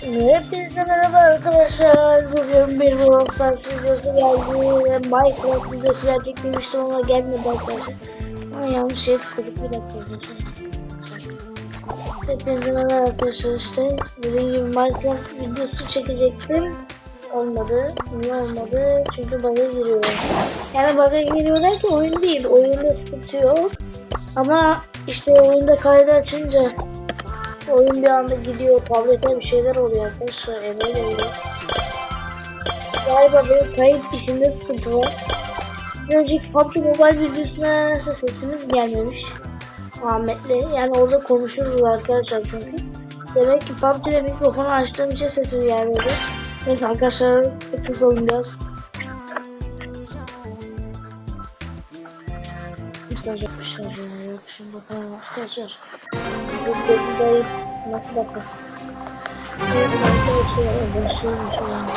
Hepinize merhaba arkadaşlar. Bugün bir Roblox videosu geldi Minecraft videosu gelecek demiştim ama gelmedi arkadaşlar. Ama yanlış şey tıkladık bir dakika. Hepinize merhaba arkadaşlar işte. Dediğim gibi Minecraft videosu çekecektim. Olmadı. Niye olmadı? Çünkü bug'a giriyor. Yani bug'a giriyor derken oyun değil. Oyunda sıkıntı yok. Ama işte oyunda kaydı açınca Oyun bir anda gidiyor, tablete bir şeyler oluyor arkadaşlar, eve oluyor. Galiba benim kayıt işinde sıkıntı var. Bir önceki PUBG Mobile videosuna nedense sesimiz gelmemiş. Ahmet'le, yani orada konuşuruz arkadaşlar çünkü. Demek ki PUBG'de mikrofonu açtığım için sesim gelmedi. Evet arkadaşlar, kısalım biraz. Mesaj yapmışlar ya, yok şimdi bakalım arkadaşlar. Nasıl bakın. Evet arkadaşlar, başlıyormuş olan.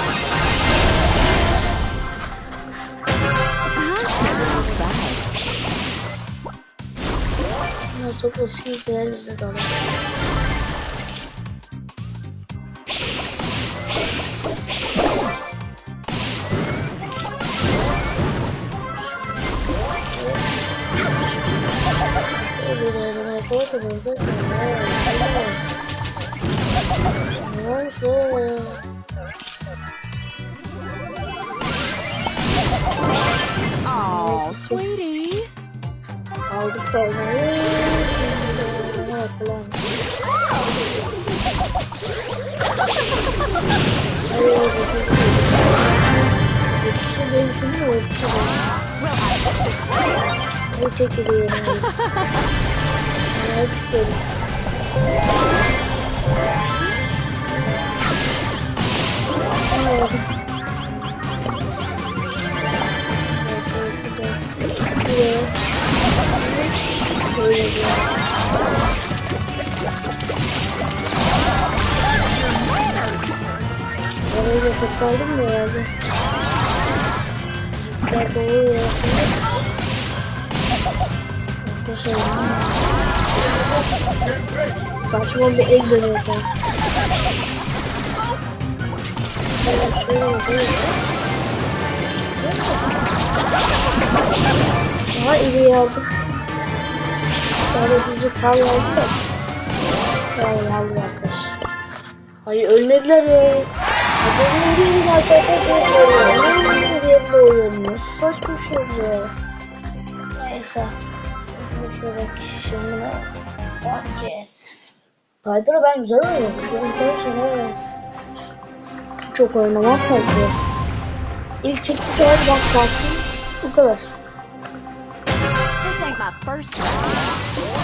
Ama çok eski ülkeler bizde de var. Oh, sweetie. Aldık formayı. Şimdi ne yapalım? Hayır, yetişti benim şimdi Ne istiyorum? Oraya yatıp kaldım mı herhalde? Ben doğru ya. Arkadaşlar. Saçma bir el dönüyor şöyle yapayım. Daha iyi aldım. Sadece kar aldı da. Kar aldı arkadaşlar. Ay ölmediler ya. Adamın bir arkadaşlar yerinde oynuyor. Saçma bir şey bu ya. Neyse. Şöyle şimdi ne? Bence. Piper'ı ben güzel sonra çok oynamak fazla. İlk iki kere bak baktım. Bu kadar. This ain't my first round.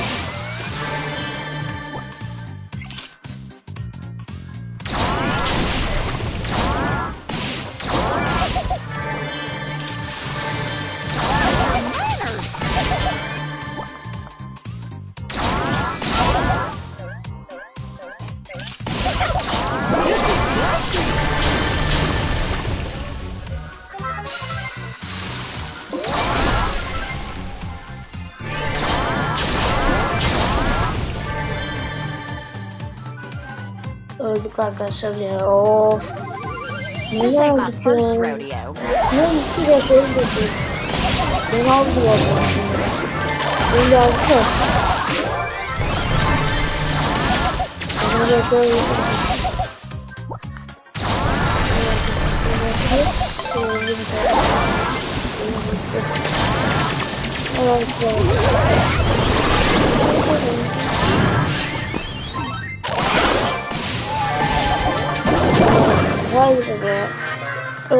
Öldük arkadaşlar ya. Of. Ne ya? rodeo. Ne ya şöyle dedi. Beni aldı ya. Beni aldı. Beni şöyle Evet, Vay be. Ya.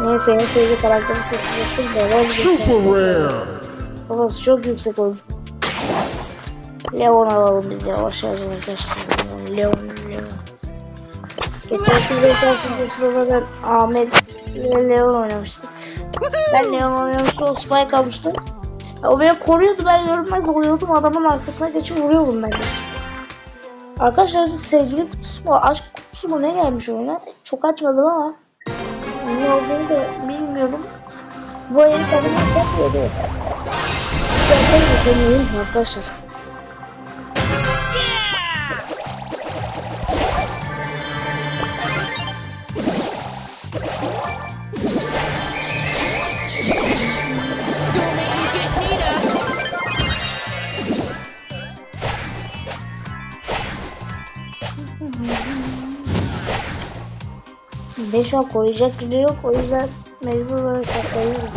Neyse en sevdiği karakteri seçecektim de ben Super rare. Kafası çok yüksek oldu. Leon alalım biz yavaş yavaş arkadaşlar. Leon, Leon. Geçen sene sene ben Ahmet ile Leon oynamıştık. Ben Leon oynamıştım, o Spike almıştı. Ya O beni koruyordu, ben görünmez oluyordum, adamın arkasına geçip vuruyordum ben de. Arkadaşlar sevgili kutusu mu, aşk kutusu mu ne gelmiş oyuna? Çok açmadım ama. Ne olduğunu da bilmiyorum. Bu tadını çok yedi. Zaten yapamıyorum arkadaşlar. Ben şu an koruyacak biri yok. O yüzden mecbur böyle saklayıyorum.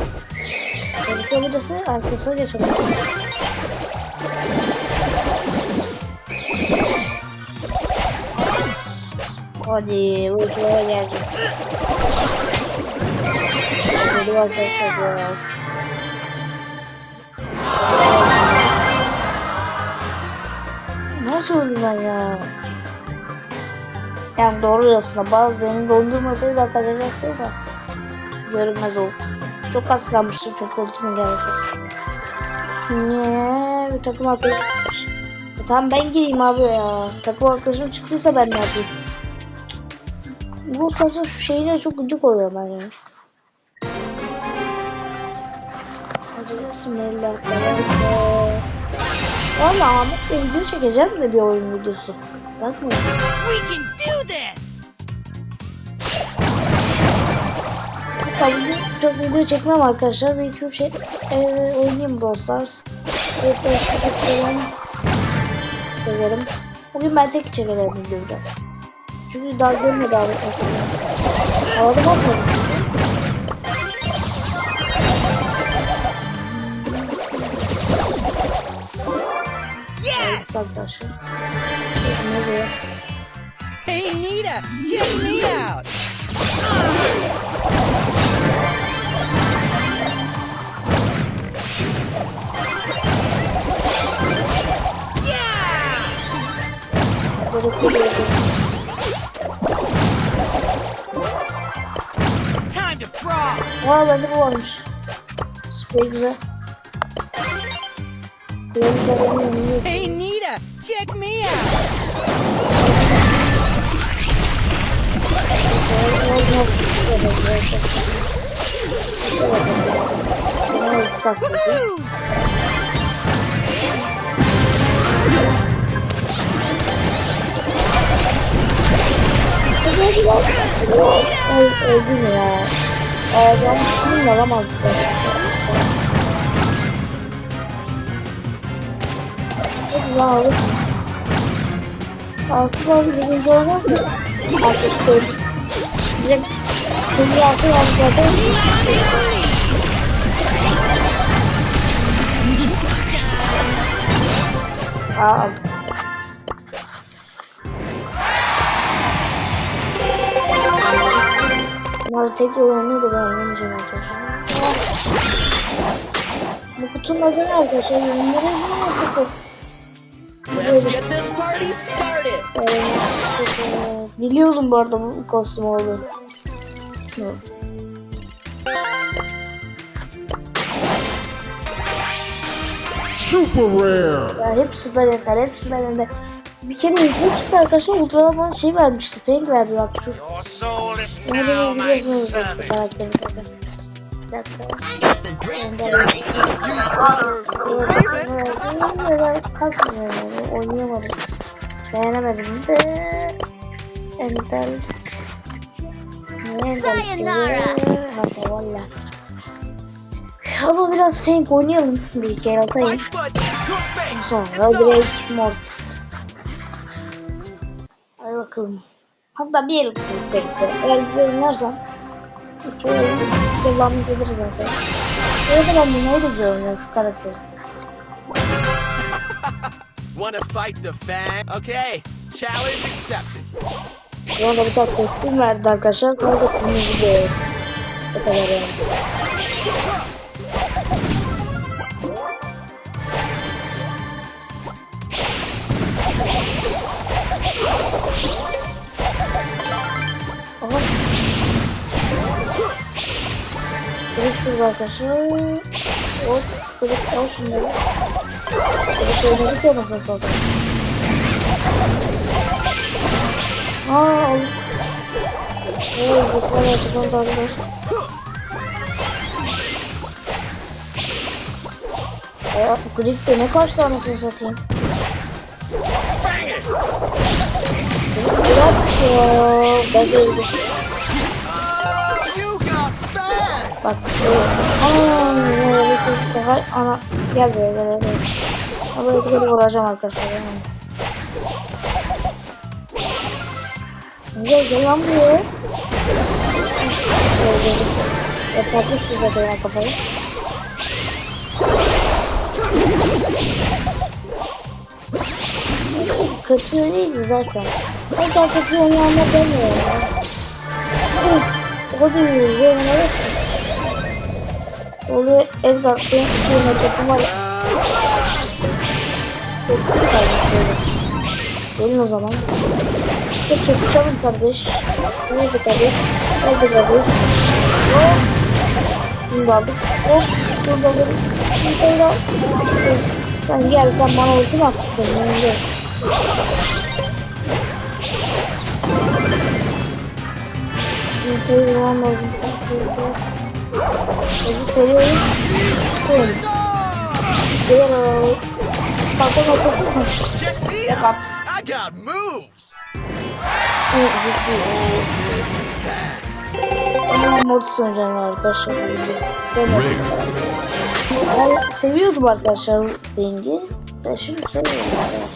Tehlike burası arkasına geçelim. Hadi bu şuraya geldim. Hadi arkadaşlar. Nasıl öldüm ben ya? Yani doğru aslında bazı beni dondurmasaydı atlayacaktı da görünmez oldu. Çok az çok ultimin gelmesi. Niye? Bir takım arkadaşım. E tamam ben gireyim abi ya. Takım arkadaşım çıktıysa ben ne yapayım? Bu kasa şu şeyle çok gıcık oluyor ben ya. Hadi bismillah. Valla Bey video çekeceğim de bir oyun videosu. Bakma. We can do this! Tabii çok video çekmem arkadaşlar. Bir iki üç şey e, oynayayım Brawl Stars. Evet, evet, evet. Severim. Bugün ben tek çekerim video biraz. Çünkü daha görmedi abi. Havada bakmadım. Yes! Arkadaşlar. Ne diyor? Hey, Nita, check me out! Yeah! Gerekli değil. Time to frog! Aa bende bu varmış. Süper güzel. Benim de benim yanımda. Hey, Nita, check me out! Woo! Ay öldüm ya. Adam şimdi alamaz. Lan alırsın. Altı abi birinci olmaz mı? Artık söyledim. Direkt Şimdi altı zaten. Aa. Bunlar tekrar oynuyordu ben oynamayacağım arkadaşlar. Bu kutunun adı ne arkadaşlar? Yorumlara yazın artık. Let's get this party started. Biliyordum bu arada bu kostüm oldu. Super rare. Ya hep süper ender, hep süper ender. Bir kere süper arkadaşlar Ultraman şey vermişti, fake verdi bak is Onu my biliyorsunuz bak karakterin zaten. Bir dakika. Kasmıyor yani oynayamadım. Beğenemedim de. Ender. Niye Ender? Hatta valla. Ama biraz fake oynayalım. Bir iki el atayım. Sonra direkt Mortis. Hadi bakalım. Hatta bir el bekle. Eğer bir oynarsan iki el kullanmayabiliriz zaten. Evet ben bunu güzel oynuyorum şu karakteri. Wanna fight the fang? Okay, challenge accepted. Şu anda bir tane kostüm verdi arkadaşlar. Kaldı kırmızı bir el. O kadar yani. Kırık şurada arkadaşlar. Hop. Kırık al şunları. Kırık oynadık ya nasıl satın. Aa aldım. Oo zıplar arkadan dallar. Aa Griff de ne kaç tanesini satayım. Bırak ya. Ben de öldüm. Bak. Aaa. Bir sefer. Ana. Gel buraya gel gel. Ama etkili vuracağım arkadaşlar. Gel gel lan buraya. Yapacak size de ya kafayı. Kötü değildi zaten. Ben daha kötü oynayana demiyorum ya. O iyi oynamak. Oluyor Edgar, benim bir metrofum var. Çok güzel böyle. Gelin o zaman. Çok çok çabuk kardeş. Nerede kardeş? Nerede kardeş? Hop. Şimdi aldık. Hop. Şimdi aldık. Şimdi aldık. Sen gel sen bana ultim attın. Önce. Şimdi vurmam lazım. Hızlı Koyun. Diğer arabayı. Bakın bakın. Check me Yap. out. I got moves. Ama Mortis oynayacağım arkadaşlar. Ben, seviyordum arkadaşlar Dengi. Ben şimdi seviyorum arkadaşlar.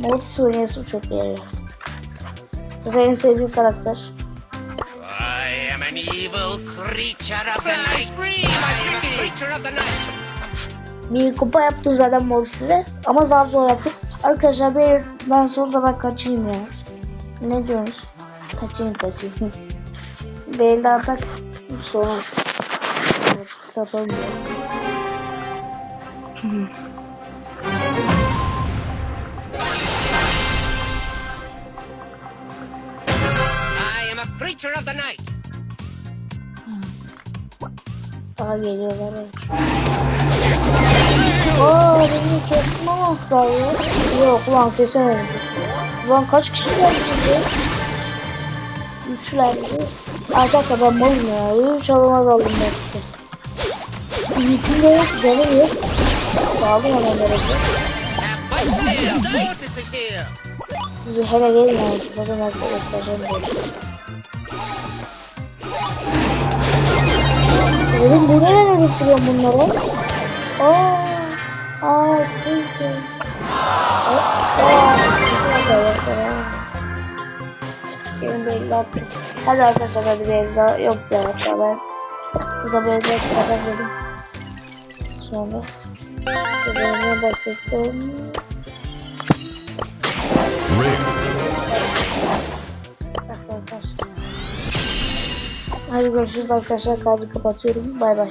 Mortis oynayasım çok iyi. Zaten en sevdiğim karakter. An evil creature of the night. I am a creature of the night. Bir kupa yaptım zaten Mortis'e ama zar zor yaptık. Arkadaşlar ben sonra da ben kaçayım ya. Ne diyorsunuz? Kaçayım kaçayım. Belli atak sonra. Mortis atalım ya. I am a creature of the night. Daha geliyorlar. Aa beni kestim ama ya. Yok ulan kesemedim. Ulan kaç kişi geldi bize? Üçlerdi. Arkadaşlar ben malım ya. Üç alamaz aldım belki. Yüküm de yok, canım yok. Aldım hemen here. Siz bir hele gelin. Zaten ben Oğlum bu nereye götürüyorum bunları? Aa, aa, çünkü. Benim belli attım. Hadi arkadaşlar hadi bir el daha yok ya ben. Şurada bir el daha kadar dedim. Sonra. Şuraya bakıyorum. Arkadaşlar. Hadi görüşürüz arkadaşlar. Kaydı kapatıyorum. Bay bay.